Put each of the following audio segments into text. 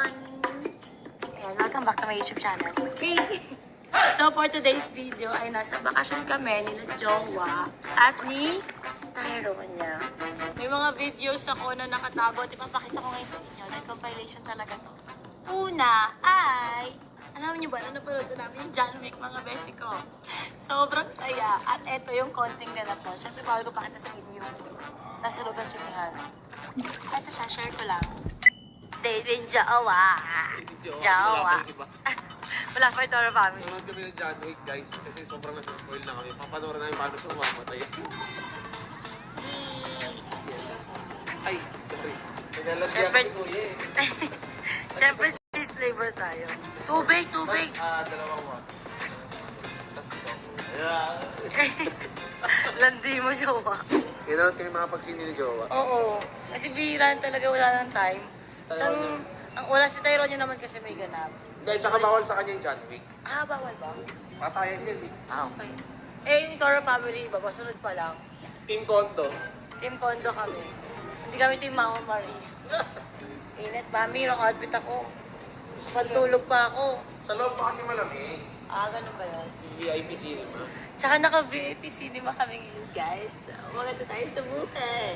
everyone! Ayan, welcome back to my YouTube channel. so for today's video ay nasa bakasyon kami ni na Jowa at ni Tyronia. May mga videos ako na nakatago at ipapakita ko ngayon sa inyo. Like compilation talaga to. Una ay, alam niyo ba na napanood na namin yung John Wick mga besi ko. Sobrang saya. At eto yung konting ganap ko. Siyempre, bawal ko pakita sa inyo yung nasa ng sinihan. Ito siya, share ko lang. David Jawa. Jawa. Wala pa ito our family. Nanonood kami ng John Wick, guys, kasi sobrang nasa-spoil na kami. Papanoorin namin paano siya mamatay. Ay, sorry. Naglalagyan Siyempre- ko Kuya eh. Siyempre, cheese flavor tayo. Tubig, tubig. Ah, dalawang wax. Tapos ito. Yeah. Landi mo, Jawa. Kailangan kami makapagsini ni Jowa. Oo. Kasi bihiran talaga wala ng time. Sang, ang wala si Tyronia naman kasi may ganap. Hindi, tsaka bawal sa kanya yung John Wick. Ah, bawal ba? Patayan yan eh. Ah, okay. Eh, yung Toro family, iba, pasunod pa lang. Team Kondo. Team Kondo kami. Hindi kami Team Mama Marie. Init, mami, wrong outfit ako. Pantulog pa ako. Sa loob pa kasi malamig. Ah, ganun ba yun? VIP cinema. Tsaka naka-VIP cinema kami ngayon, guys. Maganda tayo sa buhay.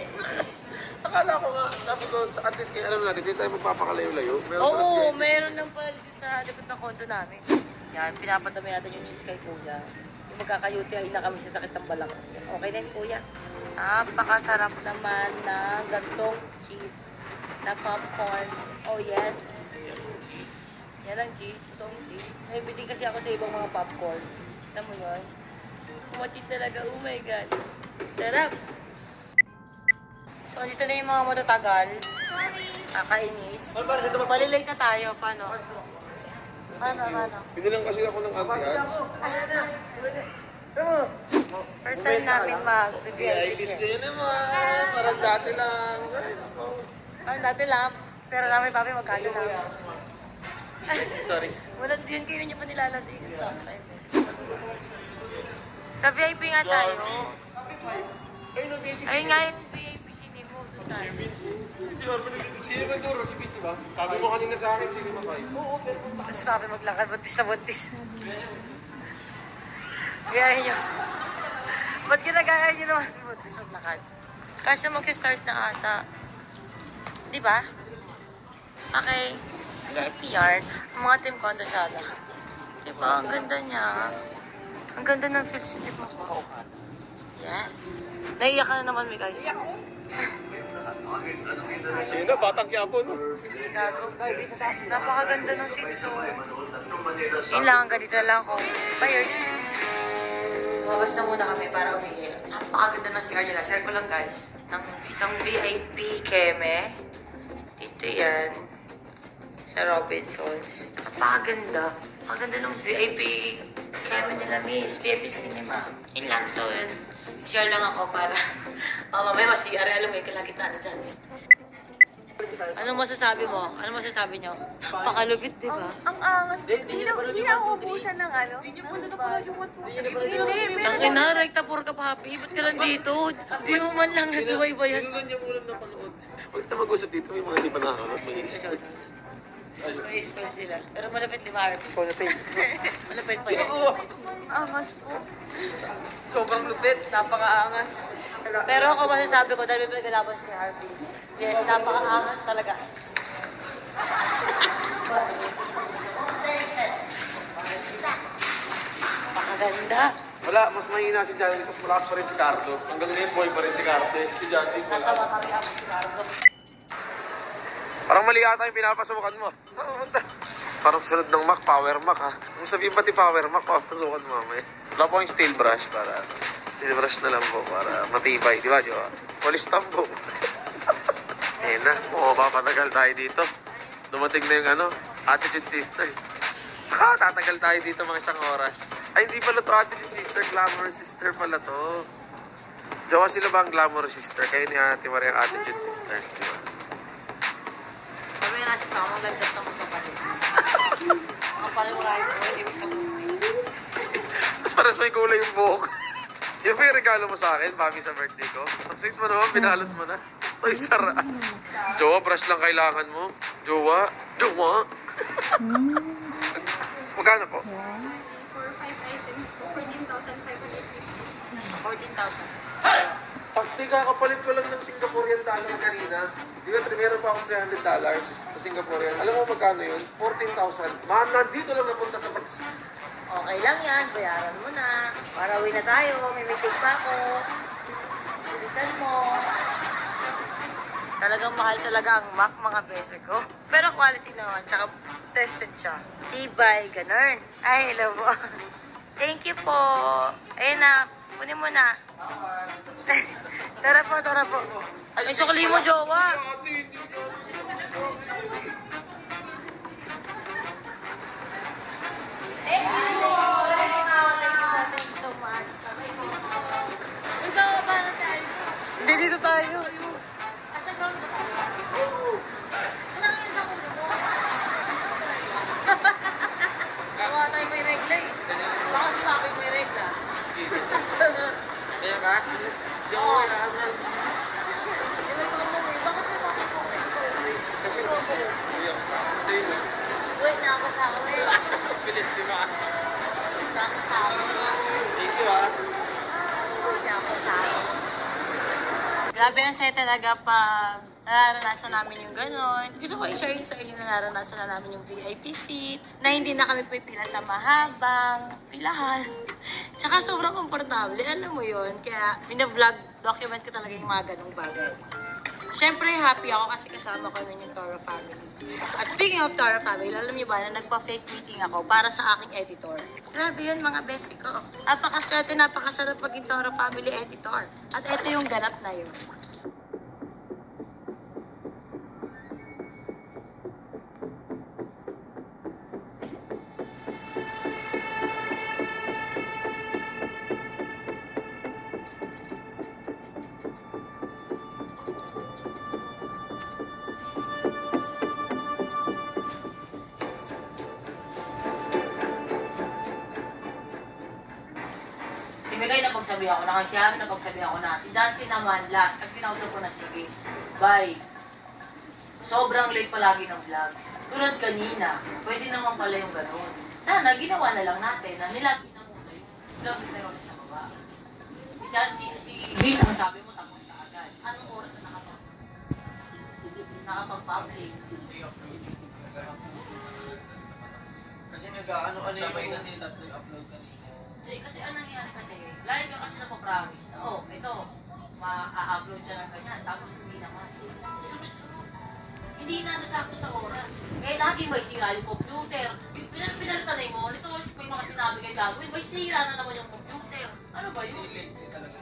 Akala ko nga, sabi ko, sa at least kayo alam natin, hindi tayo magpapakalayo-layo. Meron Oo, VIP. meron lang pala dito sa likod ng kondo namin. Yan, pinapadami natin yung cheese kay kuya. Yung magkaka-UTI na kami sa sakit ng balak. Okay na yun, kuya. Napakasarap naman ng gantong cheese na popcorn. Oh, yes. Yan yung cheese. Ang cheese. Itong cheese. May bitin kasi ako sa ibang mga popcorn. Alam mo yun? Kumacheese talaga. Oh my God. Sarap. So, dito na yung mga matatagal. Kakainis. Ano ba? Ito ba? Malilate na tayo. Paano? Paano, paano? Binilang kasi ako ng anti-ads. First time namin mag-VIP. Hindi naman. Parang dati lang. Ano, dati lang. Pero namin papi magkano lang. Sorry. Wala din kayo niyo pa nilalagay sa stock time. Sa VIP nga tayo. Ay, nga yung VIP sinimo. Doon tayo. Si Orban naging si Sino Maduro, si Busy ba? Sabi mo kanina sa akin, sino ba Oo, pero Kasi papi maglakad, buntis na buntis. Gaya nyo. Ba't ginagaya nyo naman buntis maglakad? Kasi mag-start na ata. Di ba? Okay. VIP yard. Ang mga team condo siya lang. Di ba? Ang ganda niya. Ang ganda ng feels niya. Yes. Naiyak ka na naman, Mikay. Sino? Batang Quiapo, no? Gago. Napakaganda ng seats, so. Yun lang, ganito lang ako. Buyers. Lumabas na muna kami para umihi. Napakaganda ng CR nila. Share ko lang, guys. Ng isang VIP keme. Ito yan. Sa Robinsons. Napakaganda. Napakaganda ng VIP keme nila, miss. VIP cinema. Yun lang, so yun. Share lang ako para oh, mamaya mas-CR. Alam mo yung kalakitaan dyan. eh. Ano masasabi mo? Ano masasabi nyo? Pakalupit, di ba? Ang angas. Hindi na hindi na ubusan ng ano. Hindi niyo pa napanood yung 1, 2, 3. Hindi, pero Ang ina, rekta puro ka pa happy. Ba't ka nandito? Di mo man lang nasuway ba yan? Pinunan niya muna napanood. Huwag na mag-usap dito, may mga hindi pa nakakalat. May May spoil sila. Pero malapit ni Harvey. Malapit pa yan. ang angas po. Sobrang lupit. Napakaangas. Pero ako masasabi ko dahil may pinagalaban si Harvey. Yes, napaka-angas talaga. Napakaganda. Wala, mas mahina si Johnny mas malakas pa rin si Cardo. Hanggang ngayon, boy pa rin si Cardo. Si Johnny wala. Kami ako si Carlo. Parang mali ata yung pinapasukan mo. Saan pumunta? Parang sunod ng Mac, Power Mac ha. Kung sabihin pati Power Mac, papasukan mo mamaya. Wala po yung steel brush para... Steel brush na lang po para matibay. Di ba, Jowa? Polish stamp po. Ayun na, mapapatagal tayo dito. Dumating na yung ano, Attitude Sisters. Ha, tatagal tayo dito mga isang oras. Ay, hindi pala to Attitude Sister, Glamour Sister pala to. Jowa sila ba ang Glamour Sister? Kayo ni Ate Maria Attitude Sisters, di ba? Nga natin pa, maganda sa mga kapatid. Ang paliwarayan ko, ibig sabihin. Mas pares may kulay yung buhok. yung may regalo mo sa akin, mami sa birthday ko. Ang sweet mo naman, pinalot mo na. Ay, saras. Jowa, brush lang kailangan mo. Jowa, Jowa. Magkano po? For 5 items po, 14,550. 14,000. Takti kakapalit ko lang ng Singaporean dollar kanina. Di ba, meron pa akong 300 dollars sa Singaporean. Alam mo magkano yun? 14,000. Man, nandito lang napunta sa bansa. Okay lang yan, bayaran mo na. Para uwi na tayo, may meeting pa ako. Bilisan mo. Talagang mahal talaga ang Mac, mga bese ko. Pero quality naman, tsaka tested siya. Tibay, ganun. Ay, hello po. Thank you po. Ayun na, kunin mo na. tara po, tara po. May sukli mo, jowa. Thank you. Thank you po. Thank you po. Thank you so much. Ito, para tayo. Hindi, dito tayo. Asa ground ba tayo? Walang yun sa ulo mo. Gawa tayo may regla eh. Baka di ba may regla? Ka? Hindi ako kailangan. Yung may mga mo eh. Bakit mo bakit mo Kasi, hindi. Wait, nakakatawa eh. Bilis, di ba? Nakakatawa. Thank you, ah. Grabe ang saya talaga pag nararanasan namin yung gano'n. Gusto ko i-share sa inyo na naranasan na namin yung VIP seat, na hindi na kami pipila sa mahabang pilahan. Tsaka sobrang komportable, alam mo yun. Kaya bina-vlog document ko talaga yung mga ganong bagay. Siyempre, happy ako kasi kasama ko nun yung Toro family. At speaking of Toro family, alam niyo ba na nagpa-fake meeting ako para sa aking editor. Grabe yun mga besi ko. Napakaswerte, napakasarap maging Toro family editor. At ito yung ganap na yun. Pagsabi ako na, si Ami na pagsabi ako na, si Jancy naman last, kasi kinausap ko na si Vic. Bye. Sobrang late palagi ng vlogs. Tulad kanina, pwede naman pala yung ganun. Sana, ginawa na lang natin na nilagi na muna yung vlog ni Meron sa baba. Si Jancy, si Vic, ang sabi mo, tapos na agad. Anong oras na nakapag nakapag-public? Kasi nag-ano ano Sabay kasi tatlo yung upload kanina. Hindi, kasi anong nangyari kasi, lagi ka kasi napapromise na, oh, ito, ma-upload siya ng ganyan, tapos hindi naman. Sunod-sunod. Hindi na nasakto sa oras. Kaya lagi may sira yung computer. Pinal pinalitan na yung monitor, may mga sinabi kayo gagawin, may sira na naman yung computer. Ano ba yun? Hindi talaga.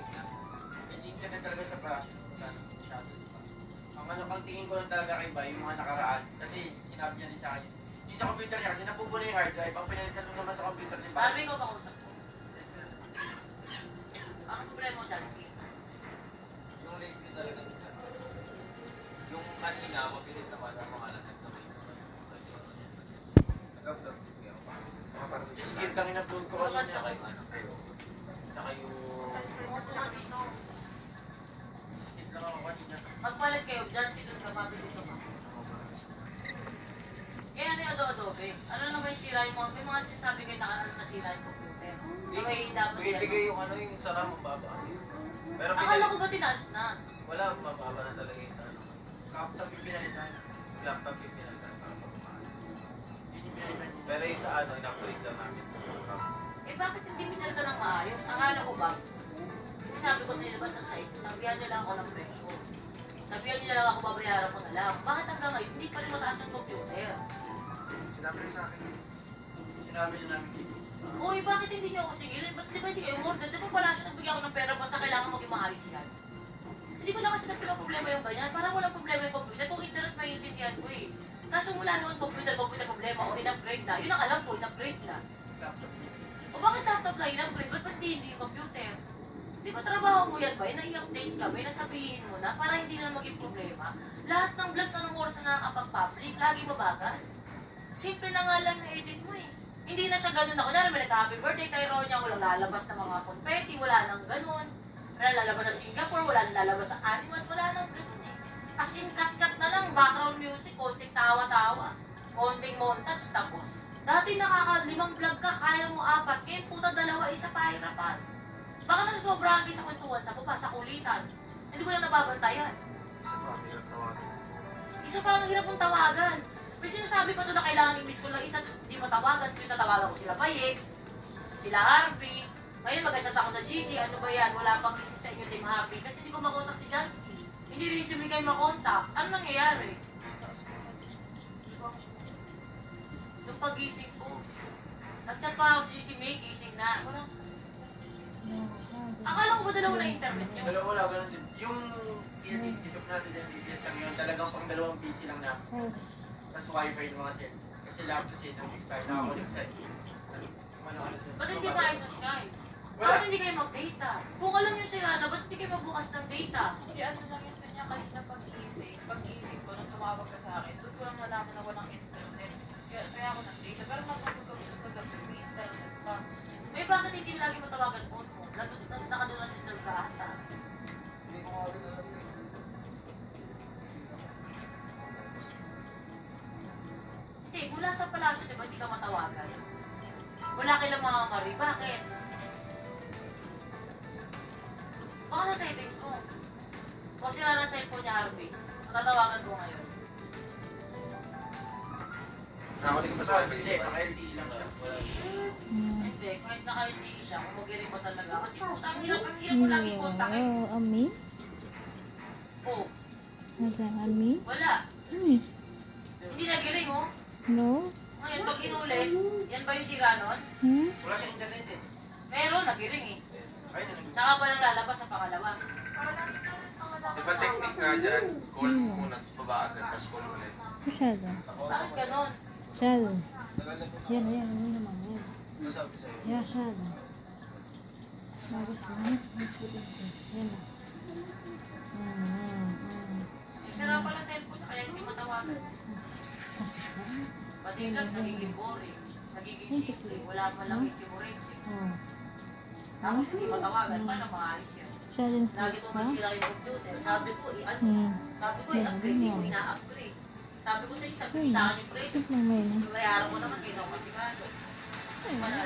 Hindi ka na talaga sa. Masyado. Ang ano kang tingin ko lang talaga kay Bay, yung mga nakaraan. Kasi sinabi niya rin sa akin. Yung sa computer niya, kasi napupula yung hard drive. Ang pinalitan ko naman sa computer ni Bay. Barbie ko kausap. Ang problema mo dyan. Yung late din talaga nila. Yung kanina, mabilis naman ako nga lang nagsabay. Nag-upload ko parang Yung skills lang in-upload ko Tsaka kanina. yung ano kayo. Tsaka yung... Skills lang ako kanina. Magpalit kayo, dyan dito ka, mabilis pa. Kaya ano yung adobe? Ano naman yung sira yung mga, may mga sinasabi kayo na ano nasira yung computer. May dapat Binibigay yung ano yung sara mababa kasi. Pero Akala ko ba tinaas na? Wala, mababa na talaga yung sa ano. Laptop yung pinalitan. Laptop yung pinagdaan para pagmaayos. Yun yung pinalitan. Pero yung sa ano, in-upgrade lang namin. Eh bakit hindi pinalitan ng maayos? Akala ko ba? Kasi sabi ko sa inyo, basta sa inyo, sabihan nila ako ng presyo. Sabihan nila lang ako, babayaran ko na lang. Bakit hanggang ngayon, hindi pa rin mataas yung computer? Sinabi sa akin. Sinabi niya namin. Uy, bakit hindi niyo ako sigilin? Ba't di ba hindi kayo order? Di ba pala siya nagbigyan ako ng pera basta kailangan maging maayos yan? Hindi ko na kasi nagpila problema yung ganyan. Parang walang problema yung computer. Kung internet maintindihan ko eh. Kaso mula noon, computer, computer problema o in-upgrade na. Yun ang alam ko, in-upgrade na. O bakit laptop na in-upgrade? Ba't ba't hindi yung computer? Di ba trabaho mo yan ba? Na i-update ka, may nasabihin mo na para hindi na maging problema. Lahat ng vlogs anong oras na nakakapag-public, lagi mabagal. Simple na nga lang yung edit mo eh. Hindi na siya ganun na, kunyari may nagka-happy birthday kay Ronya, walang lalabas na mga confetti, wala nang ganun. Wala lalabas na Singapore, wala nang lalabas na animals, wala nang ganun eh. As in, cut-cut na lang, background music, konting tawa-tawa. konting montage, tapos. Dati nakakalimang vlog ka, kaya mo apat. Ngayon puta dalawa, isa pahirapan. Baka nasusobrahan kayo sa kwentuhan, sa baba, sa kulitan. Hindi ko na nababantayan. Sa. Isa pa ang hirap mong tawagan. Pero sinasabi pa to na kailangan i-miss ko lang isa, tapos hindi matawagan. Kaya tatawagan ko sila Payek, sila Harvey. Ngayon mag-chat ako sa GC, ano ba yan? Wala pang gising sa inyo, Team Happy. Kasi hindi ko makontak si Jansky. Hindi rin si Mikay makontak. Ano nangyayari? Nung pagising ko, nag-chat pa ako sa GC, May, gising na. Walang Akala ko ba dalawa na internet Yung nyo? dalawa wala, ganun din. Yung pinag-isip natin yung BBS lang yun, talagang pang dalawang PC lang na. Tapos wifi ng mga set. Kasi lahat kasi ng Sky nakakulik sa ano, ano, dun. Ba't hindi ba sa? Wala. Bakit hindi kayo mag-data? Kung alam nyo si Rana, ba't hindi kayo magbukas ng data? Hindi, ano lang yun kanya kanina pag-iisip. Pag-iisip ko, nung tumawag ka sa akin, doon ko lang nalaman na walang internet. Kaya, kaya ako nag-data. Pero matulog kami doon kagabi, may internet pa. Eh, bakit hindi lagi matawagan phone mo? Nag- Nakadulan ni Sir ka ata. Hindi, mula sa palasyo, di ba, hindi ka matawagan? Wala kailang mga mari. Bakit? Baka sa settings mo. O sira na cellphone niya, Harvey. Matatawagan ko ngayon. Nakakulik pa sa wifi. Hindi, pang LTE lang siya. Hindi, kahit naka hindi siya, kung magiling mo talaga. Kasi puta, ang hirap, ang hirap mo lagi kontakin. Oh, Ami? Oh, Nasaan Ami? wala. Ami? Hindi nagiling, oh. No? Ngayon, pag inulit, yan ba yung sira nun? Hmm? Wala siyang internet eh. Meron, nagiling eh. Ay, nanagot. Tsaka pa lang lalabas sa pangalawa. Di ba technique nga dyan? Call mo muna, tapos baba agad, tapos call ulit. Masyado. Bakit ganon? Masyado. Yan, yan. Ano naman yan? Ano sabi sa'yo? Yan, masyado. Mas betul. Yan na. Hmm, hmm, hmm. Sira pala cellphone, kaya hindi matawagan. Pati lang, nagiging boring. Nagiging simple. Wala pa lang yung chimurete. Oh. Tapos hindi matawagan, paano maayos yan? Masyado yung Lagi switch, ko masira yung computer. Sabi ko, eh, ano? Hmm. Sabi ko, i-upgrade. Hindi ko ina-upgrade. Sabi ko sa inyo, sabi ko sa akin yung na. Bayaran ko naman, kita ko kasi kaso. Wala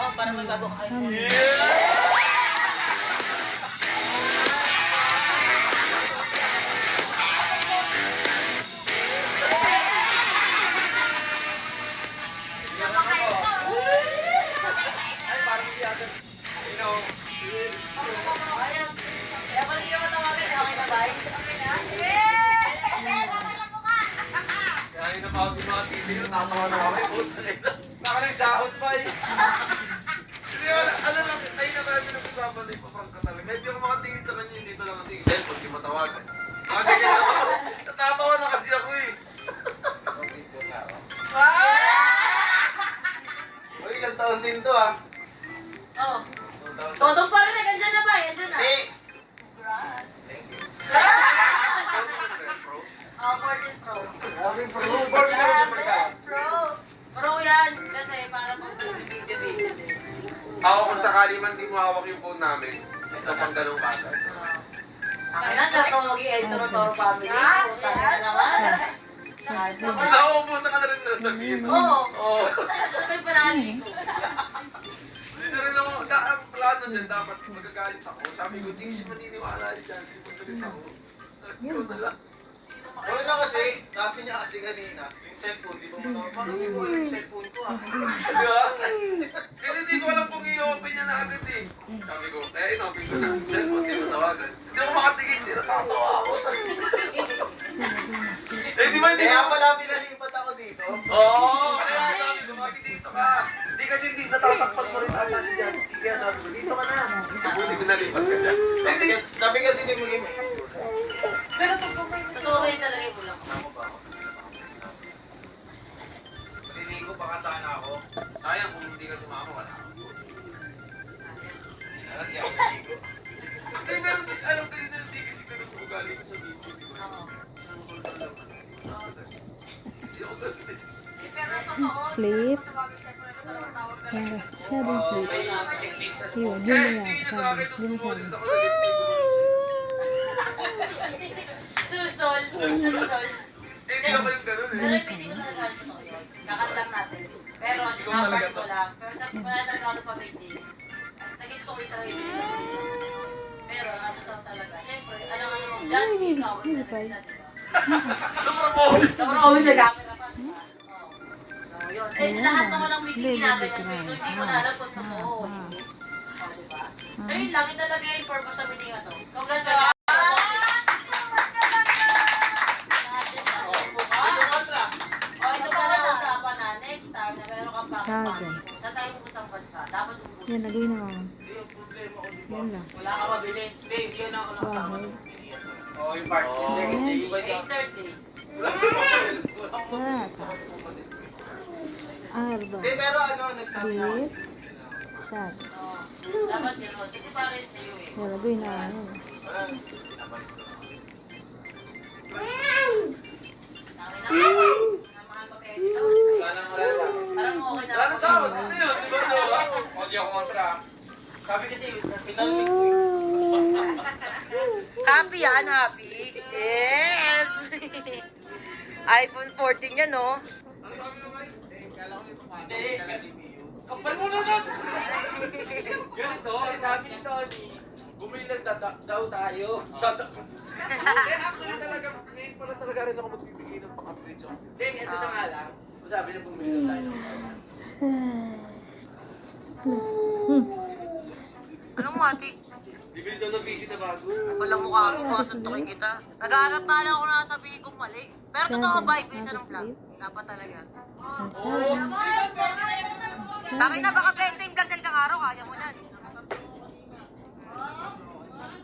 Oh, para may bago ka kayo. Ayan. Kaya pala hindi ka matawagan, eh. okay na na yung mga PC ko, natawa na kami. Nakalang sahod pa eh. Hindi, wala. Ano lang, ay na ba pinag-usapan na ipaprank ka talaga. Hindi ako makatingin sa kanya, dito lang ang tingin. Cellphone, di matawagan. Mga ganyan ako. Natatawa na kasi ako eh. Na. Uy, ilang taon din to ah. Oh. 2000. Totoo pa rin, eh. Andyan na ba? Andyan na. Eh! Thank you. Oh, 14 Pro. Grabe, pro. Board na, ka. Pro. Pro yan. Kasi para pag din. Ako kung sakali man di mo hawak yung phone namin, gusto pang ganong bagay. Ang na, sa ito mag-i-end to Toro family. Puta na naman. Nakaubusan ka na rin na sabihin. Oo. Oo. Yung panali ko? Hindi na rin ako, ang plano niyan, dapat magagalit ako. Sabi ko, di kasi maniniwala ni Jancy, punta rin ako. Ikaw na lang. Ano na kasi, sabi niya kasi kanina, yung cellphone, di ba mo naman, parang hindi ko yung cellphone ko ah. Di ba? Kasi di ko alam kung i-open niya na agad eh. Sabi ko, kaya in-open ko na. Cellphone, di mo tawagan. Hindi ako makatingin siya, natatawa ako. eh, di ba hindi Kaya ko? pala pinalipat ako dito. Oo, kaya sabi ko, mami dito ka. Hindi kasi hindi natatakpan mo rin ata si Jansky. Kaya sabi ko, dito ka na. Buti pinalipat ka dyan. Sabi, Hindi. sabi kasi ni Mulim, Pero pag kumain Totoo kayo talaga yung ulang. Ako ba ako? Maliligo pa ka sana ako. Sayang kung hindi ka sumama, wala ako. Hindi ako naligo. Hindi, pero alam ko din na hindi kasi ganun ko ugali ko sa video. Di ko Oo. sinusunod lang. Kasi ako eh. Sleep. Yan, masyadong sleep. May technique sa Yun, yun na akin nung Yun na bumoses sabi. ako sa lips, hindi ko Hindi ako yung ganun eh. Pero hindi ko talaga ang totoo. Kakat lang natin. Pero kapag ko lang. Pero sa wala talaga ako pa meeting. Naging ko ito hindi. Pero ano totoo talaga. Siyempre, alam nga naman, dance ikaw. Ang talaga na, di ba? Sa mga always sa camera pa? Oo. So, yun. Eh, lahat naman ng meeting ginaganyan ko. eh. So, hindi ko na alam kung totoo o hindi. O, di ba? So, yun lang. Yun talaga yung purpose sa meeting na to. Congratulations! O, Saga. pang-party. Saan tayo pupuntang bansa? Dapat umuwi. Yan, lagay na mama. Yan lang. Wala ka mabili. Hindi, hindi yun ako nakasama. Oo, yung part. Oo. Ayan. Hindi ba ito? 8.30. Wala siya kapatid. Wala kapatid. Arba. Hindi, pero ano, nagsabi na ako. Oo. Dapat yun. Kasi parang sa'yo eh. Yan, lagay na yan. Wala, pinabalik ko. Na ako. Wala nang malala. Parang okay na Wala na ako. sahod. Ano yun? Di ba, ako kontra. Sabi kasi, pinalabig ko eh. Happy yan, happy. Yes! iPhone 14 yan, no? Hindi. Kapal mo na nun! Ganito, sabi ni Tony, bumili lang da- daw tayo. Eh, actually talaga, ngayon pala talaga rin ako magbibigay ng pang-upgrade sa akin. Hindi, ito na nga lang. Sabi niya bumili lang tayo. Anong mati? Bibili daw ng PC na bago. Wala mukha mo, baka suntukin kita. Nag-aarap na lang ako na sabihin kong mali. Pero totoo ba, ibilisan ng vlog? Dapat talaga. Oo. Taki na, baka 20 yung vlog sa isang araw, kaya mo yan.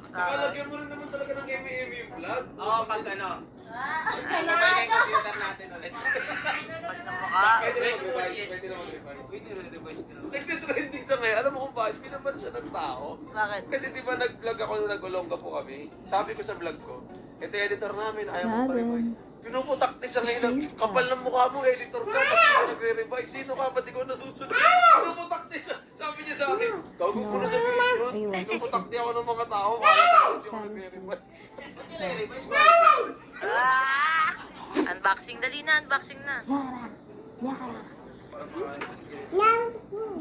Nakalagyan mo rin naman talaga ng MMM yung vlog. Oo, pag ano. Pag yung computer natin ulit. Balik ng mukha. Pwede na mag-revise. Pwede na mag-revise. Pwede re-revise nila. Nagtitrending siya ngayon. Alam mo kung bakit? Pinabas siya ng tao. Bakit? Kasi di ba nag-vlog ako na nag-ulongga po kami? Sabi ko sa vlog ko, ito yung editor namin, ayaw mo pa-revise. Pinuputakti siya ngayon ng kapal ng mukha mo, editor ka, tapos di ka nagre-revise. Sino ka? Ba't di ko nasusunod? Pinuputakti siya. Sabi niya sa akin, gago ko na sa video. Pinuputakti ako ng mga tao, kaya ko hindi ako nagre-revise. Mo, Ah! Unboxing, dali na, unboxing na. Yara. Yara.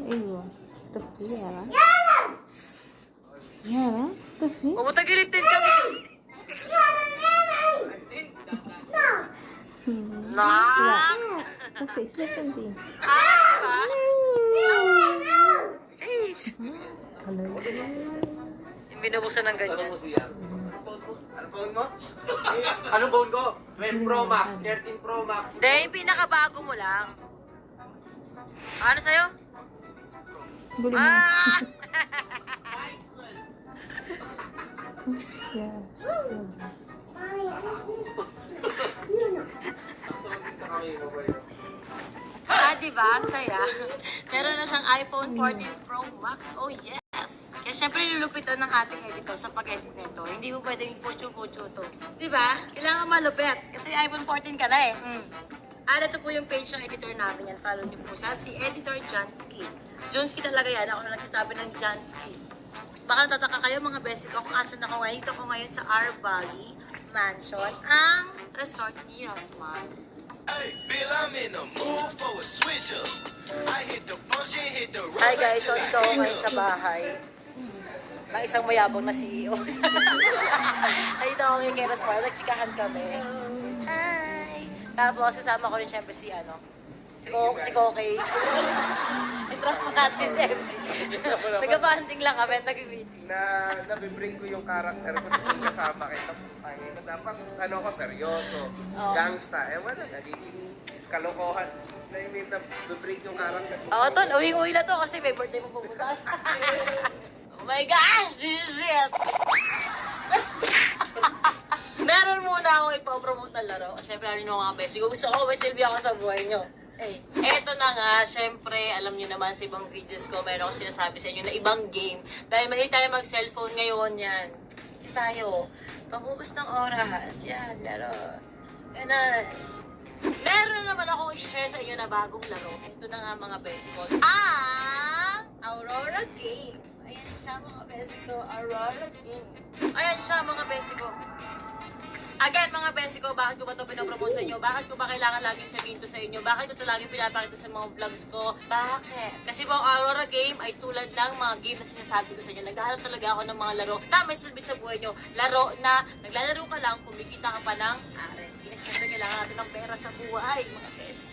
Ayun. Tapi, Yara. Yara. Tapi. Pumunta gilid din kami. Nox! Tapi, slip and. Ah, Sheesh! Hello. Yung binubuksan ng ganyan. siya? Ano phone mo? Anong phone ko? 12 Pro Max, 13 Pro Max. Hindi, yung pinakabago mo lang. Ano sa'yo? Guli mo. Ah! Yeah. Ah, diba? Ang saya. Meron na siyang iPhone 14 Pro Max. Oh, yes! Kaya syempre lulupitan ng ating editor sa pag-edit nito. Hindi mo pwedeng pucho-pucho to. Diba? Kailangan malupit. Kasi iPhone 14 ka na eh. Mm. At ito po yung page ng editor namin yan. Follow niyo po sa si Editor Jansky. Jansky talaga yan. Ako na nagsasabi ng Jansky. Baka natataka kayo mga beses ko kung asan ako ngayon. Dito ako ngayon sa R Valley Mansion, ang resort ni Rosmar. Hey, Bill, I'm in the mood for a switch up. I hit the function, hit the road Hi guys, so ito ngayon sa bahay ng isang mayabang na CEO. Ay, ito ako kay Rosmar. Nagchikahan kami. Hi! Tapos kasama ko rin syempre si ano, si, Ko si Kokey. Natin si MG. Nagabanding lang kami, nag-meeting. na nabibring ko yung character ko kung kasama kita. Ay, dapat ano ko, seryoso, Oo. gangsta. Eh wala, nagiging kalokohan. Na I mean, nabibring yung character ko. Ako tol, uwi-uwi na to kasi may birthday mo pupunta. oh my gosh, this is it! Meron muna akong ipopromote na laro. Siyempre, alam nyo mga besi. Kung gusto ko, may silbi ako sa buhay nyo. Eh, eto na nga, syempre, alam nyo naman sa ibang videos ko, meron akong sinasabi sa inyo na ibang game. Dahil mahilig tayo mag-cellphone ngayon yan. Kasi tayo, pangubos ng oras. Yan, laro. Ganun. Meron naman akong i-share sa inyo na bagong laro. Ito na nga mga ko. Ang Aurora Game. Ayan siya mga ko. Aurora Game. Ayan siya mga ko. Again, mga besi ko, bakit ko ba ito pinopromote sa inyo? Bakit ko ba kailangan laging sabihin to sa inyo? Bakit ko ito laging pinapakita sa mga vlogs ko? Bakit? Kasi po, ang Aurora game ay tulad ng mga game na sinasabi ko sa inyo. Naghahanap talaga ako ng mga laro na may silbi sa buhay nyo. Laro na naglalaro ka lang, kumikita ka pa ng na syempre kailangan natin ng pera sa buhay. Mga besi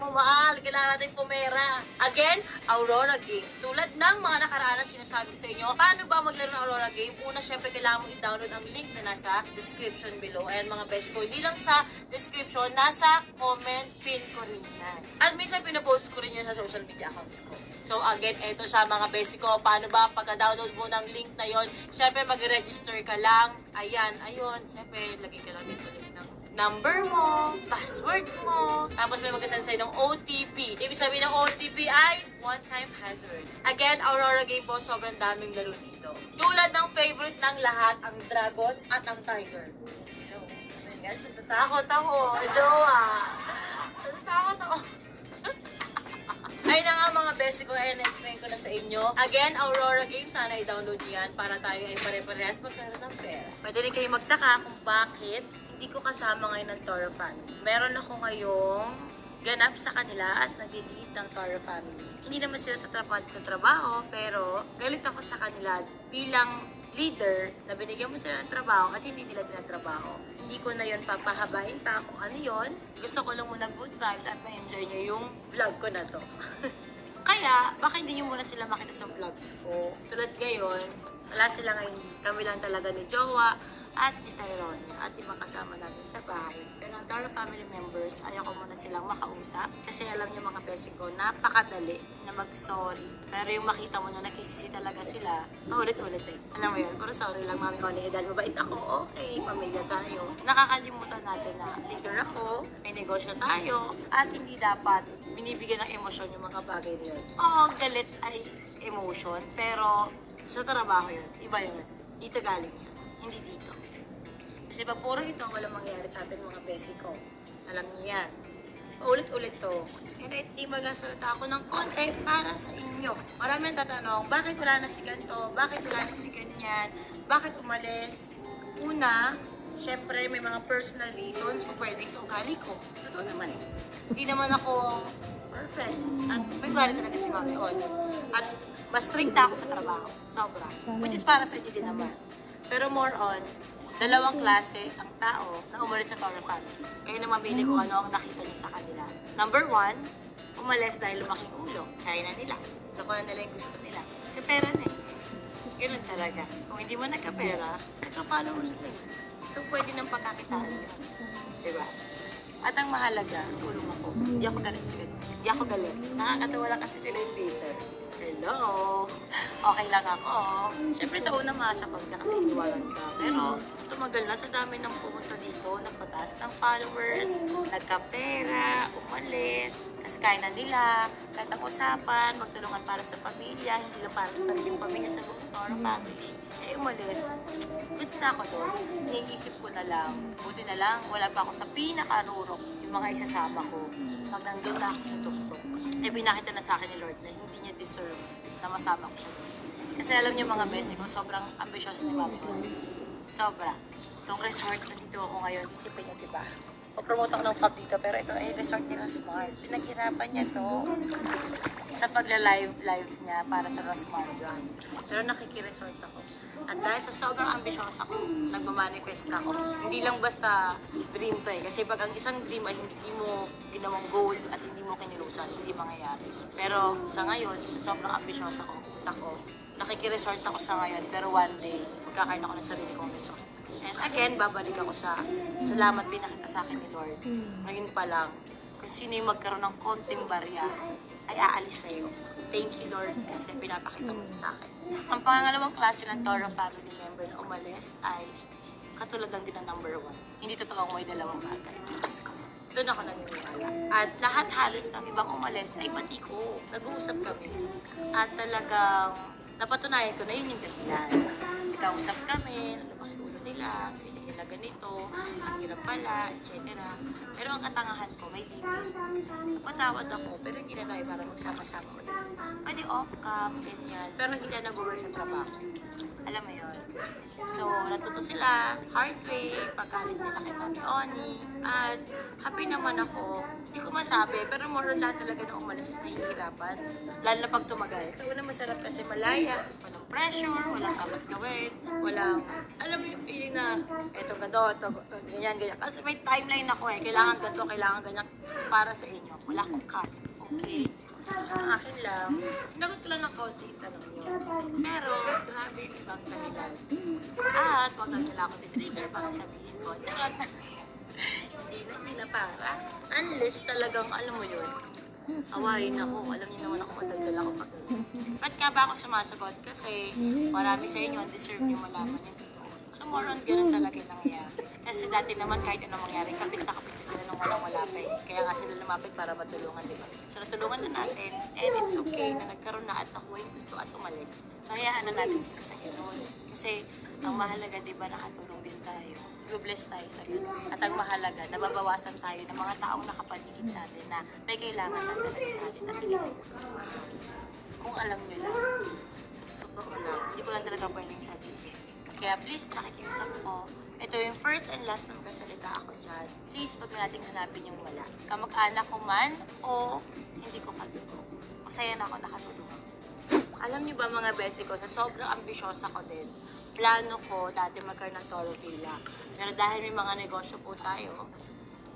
pagmamahal. Kailangan natin pumera. Again, Aurora game. Tulad ng mga nakaraan na sinasabi ko sa inyo, paano ba maglaro ng Aurora game? Una, syempre kailangan mo i-download ang link na nasa description below. Ayan mga best ko. Hindi lang sa description, nasa comment pin ko rin yan. At minsan pinapost ko rin yan sa social media accounts ko. So again, eto siya mga best ko. Paano ba pagka-download mo ng link na yon? Syempre mag-register ka lang. Ayan, ayun. Syempre, lagay ka lang dito ng number mo, password mo, tapos may mag-send sa'yo ng OTP. Ibig sabihin ng OTP ay one-time password. Again, Aurora Game po, sobrang daming laro dito. Tulad ng favorite ng lahat, ang Dragon at ang Tiger. Sino? Ayan, natatakot ako. Jowa. Natatakot ako. Ayun na nga mga best ko, ay na-explain ko na sa inyo. Again, Aurora Game, sana i-download niyo yan para tayo ay pare-parehas magkaroon ng pera. Pwede rin kayo magtaka kung bakit hindi ko kasama ngayon ng Toro family. Meron ako ngayong ganap sa kanila as nag-lead ng Toro family. Hindi naman sila sa trabaho, sa trabaho pero galit ako sa kanila bilang leader na binigyan mo sila ng trabaho at hindi nila tinatrabaho. Hindi ko na yun papahabain pa kung ano yun. Gusto ko lang muna good vibes at ma-enjoy nyo yung vlog ko na to. Kaya, baka hindi nyo muna sila makita sa vlogs ko. Tulad ngayon, wala sila ngayon. Kami lang talaga ni Jowa at ni Tyrone at mga kasama natin sa bahay. Pero ang Taro family members, ayaw ko muna silang makausap kasi alam niyo mga besi ko, napakadali na mag-sorry. Pero yung makita mo na nakisisi talaga sila, paulit-ulit eh. Alam mo yun, pero sorry lang mami ko ni mabait ako, okay, pamilya tayo. Nakakalimutan natin na leader ako, may negosyo tayo, at hindi dapat binibigyan ng emosyon yung mga bagay na yun. Oo, galit ay emotion, pero sa trabaho yun, iba yun. Dito galing yun, hindi dito. Kasi pag puro ito, walang mangyayari sa atin mga besi ko. Alam niyo yan. Paulit-ulit to. Kaya kahit di magsasalita ako ng konti para sa inyo. Marami nang tatanong, bakit wala na si ganito? Bakit wala na si ganyan? Bakit umalis? Una, syempre may mga personal reasons kung pwedeng sa ugali ko. Totoo naman eh. Hindi naman ako perfect. At may bari talaga si Mami On. At mas stricta ako sa trabaho. Sobra. Which is para sa inyo din naman. Pero more on, dalawang klase ang tao na umalis sa Toro family. Kaya na mabili kung ano ang nakita niyo sa kanila. Number one, umalis dahil lumaking ulo. Kaya na nila. Nakuha na nila yung gusto nila. Kapera na eh. Ganun talaga. Kung hindi mo nagkapera, nagka-followers na eh. So, pwede nang pagkakitaan yun. Diba? At ang mahalaga, tulong ako. Hindi ako galit ganun. Hindi ako galit. Nakakatawa lang kasi sila yung teacher. Hello! Okay lang ako. Siyempre sa una masapag ka kasi iniwalan ka. Pero tumagal na sa dami ng pumunta dito, nagpataas ng followers, nagkapera, umalis, kasi kaya na nila, kahit ang usapan, magtulungan para sa pamilya, hindi lang para sa sariling pamilya, sa buong Toro family. Eh umalis. Goods na ako doon. Iniisip ko na lang, buti na lang, wala pa ako sa pinakarurok yung mga isasama ko. Pag nandun na ako sa tuktok, eh pinakita na sa akin ni Lord na hindi deserve na masama ko siya. Kasi alam niyo mga besi ko, sobrang ambisyoso ni Mami ko. Sobra. Itong resort na dito ako ngayon, isipin niyo, di ba? O-promote ako ng club dito, pero ito ay resort nila Smart. Pinaghirapan niya to sa pagla-live live niya para sa Rosmar. Pero nakikiresort ako. At dahil sa sobrang ambisyosa ako, nagmamanifest ako. Hindi lang basta dream to eh. Kasi pag ang isang dream ay hindi mo ginawang goal at hindi mo kinilusan, hindi mangyayari. Pero sa ngayon, sa sobrang ambisyosa ko, utak ko, nakikiresort ako sa ngayon, pero one day, magkakaroon ako ng sarili kong resort. And again, babalik ako sa salamat pinakita sa akin ni Lord. Ngayon pa lang, kung sino yung magkaroon ng konting barya, ay aalis sa'yo. Thank you, Lord, kasi pinapakita mo yun sa akin. Ang pangalawang klase ng Toro family member na umalis ay katulad lang din ng number one. Hindi totoong may dalawang bagay. Doon ako naniniwala. At lahat halos ng ibang umalis ay pati ko. Nag-uusap kami. At talagang napatunayan ko na yun yung dahilan. Nagkausap kami, lumaki ulo nila, nila ganito, hirap pala, etc. Pero ang katangahan ko, may limit. Napatawad ako, pero hindi na para magsama-sama ulit. Pwede off-cam, ganyan. Pero hindi na nag-work sa trabaho. Alam mo yun. So, natuto sila hard way, pag-alis nila kay Mami Oni. At happy naman ako. Hindi ko masabi, pero more on lahat talaga na umalis is nahihirapan. Lalo na pag tumagal. So, una masarap kasi malaya. Walang pressure, walang kamat gawin, walang, alam mo yung feeling na, eto gado, eto, ganyan, ganyan. Kasi may timeline ako eh. Kailangan ganito, kailangan ganyan para sa inyo. Wala akong cut. Okay? Ang akin lang, sinagot ko lang ng yung tanong nyo. Pero, grabe yung ibang dahilan. At, wag lang nila ako titrigger para sabihin ko. Charot. Hindi na, na para. Unless talagang, alam mo yun, awayin ako. Alam niyo naman ako madaldal ako pag Ba't nga ba ako sumasagot? Kasi marami sa inyo, deserve niyo malaman totoo. So more on ganun talaga yung nangyayari. Kasi dati naman kahit ano mangyari, kapit na kapit sila nung walang wala pa eh. Kaya nga sila lumapit para matulungan, di ba? So natulungan na natin and it's okay na nagkaroon na at ako yung gusto at umalis. So hayaan na natin sila sa ganun. Kasi ang mahalaga, di ba, nakatulong din tayo. I-bless tayo sa ganun. At ang mahalaga, nababawasan tayo ng mga taong nakapaligid sa atin na may kailangan lang talaga sa atin at hindi. Kung alam nyo lang, totoo lang, hindi ko lang talaga pwedeng sabihin. Kaya please, nakikiusap ko. Ito yung first and last na magkasalita ako dyan. Please, wag na nating hanapin yung wala. Kamag-anak ko man o hindi ko kadugo. Masaya na ako nakatulungan. Alam niyo ba mga besi ko, sa sobrang ambisyosa ko din, plano ko dati magkaroon ng Toro Villa. Pero dahil may mga negosyo po tayo,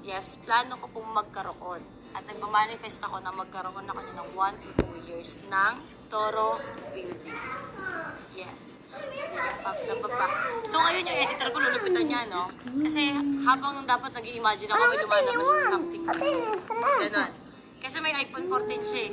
yes, plano ko pong magkaroon. At nagmamanifest ako na magkaroon ako ng 1 to 2 years ng Toro Building. Yes. Pop sa baba. So ngayon yung editor ko, lulupitan niya, no? Kasi habang dapat nag imagine ako may lumalabas na something. Ganon. Kasi may iPhone 14 siya eh.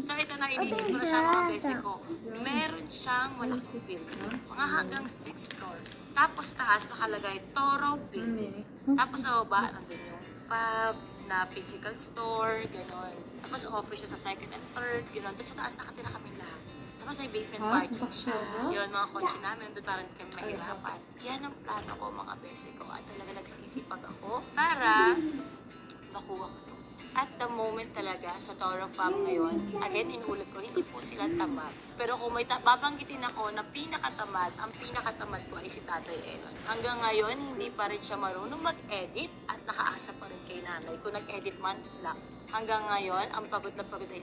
So ito na, inisip ko na siya mga besi ko. Meron siyang malaking building. Mga hanggang 6 floors. Tapos taas nakalagay Toro Building. Tapos sa baba, nandun yung fab, na physical store, gano'n. Tapos office siya sa second and third, gano'n. Tapos sa taas nakatira kami lahat. Tapos may basement parking siya. Yun, mga kotse namin, doon parang kami mahirapan. Yan ang plano ko, mga besi ko. At talaga nagsisipag ako para makuha ko to. At the moment talaga sa Toro Farm ngayon, again, inulit ko, hindi po sila tamad. Pero kung may ta- babanggitin ako na pinakatamad, ang pinakatamad ko ay si Tatay Aaron. Hanggang ngayon, hindi pa rin siya marunong mag-edit at nakaasa pa rin kay nanay. Kung nag-edit man, flop. Hanggang ngayon, ang pagod na pagod ay